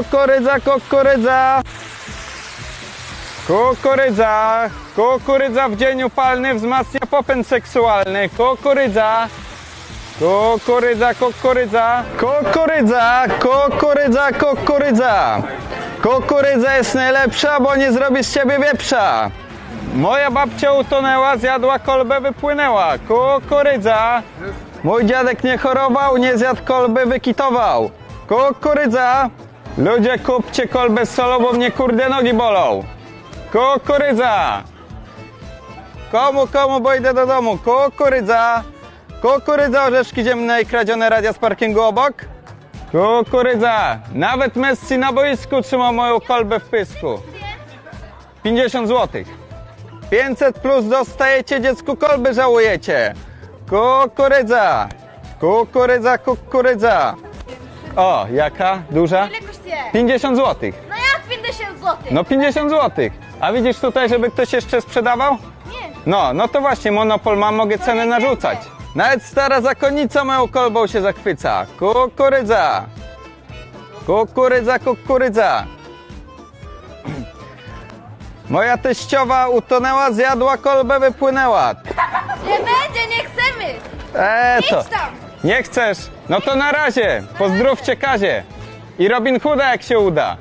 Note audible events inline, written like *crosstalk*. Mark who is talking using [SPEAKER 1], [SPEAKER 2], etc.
[SPEAKER 1] Kukurydza, kukurydza. Kukurydza. Kukurydza w dzień upalny wzmacnia popęd seksualny. Kukurydza. Kukurydza, kukurydza. Kukurydza, kukurydza, kukurydza. Kukurydza jest najlepsza, bo nie zrobi z ciebie wieprza. Moja babcia utonęła, zjadła kolbę, wypłynęła. Kukurydza. Mój dziadek nie chorował, nie zjadł kolby, wykitował. Kukurydza. Ludzie, kupcie kolbę z bo mnie kurde nogi bolą. Kukurydza. Komu, komu, bo idę do domu. Kukurydza. Kukurydza, orzeszki ziemne i kradzione radia z parkingu obok. Kukurydza. Nawet Messi na boisku trzymał moją kolbę w pysku. 50 zł. 500 plus dostajecie, dziecku kolby żałujecie. Kukurydza. Kukurydza, kukurydza. O, jaka? Duża?
[SPEAKER 2] Ile kosztuje?
[SPEAKER 1] 50 zł.
[SPEAKER 2] No jak 50 zł?
[SPEAKER 1] No 50 zł. A widzisz tutaj, żeby ktoś jeszcze sprzedawał?
[SPEAKER 2] Nie.
[SPEAKER 1] No, no to właśnie, monopol ma, mogę ceny narzucać. Nawet stara zakonnica moją kolbą się zachwyca. Kukurydza. Kukurydza, kukurydza. *clears throat* Moja teściowa utonęła, zjadła kolbę, wypłynęła.
[SPEAKER 2] Nie będzie, nie chcemy.
[SPEAKER 1] Eee, to.
[SPEAKER 2] Idź tam.
[SPEAKER 1] Nie chcesz? No to na razie. Pozdrówcie Kazie. I Robin Hooda jak się uda.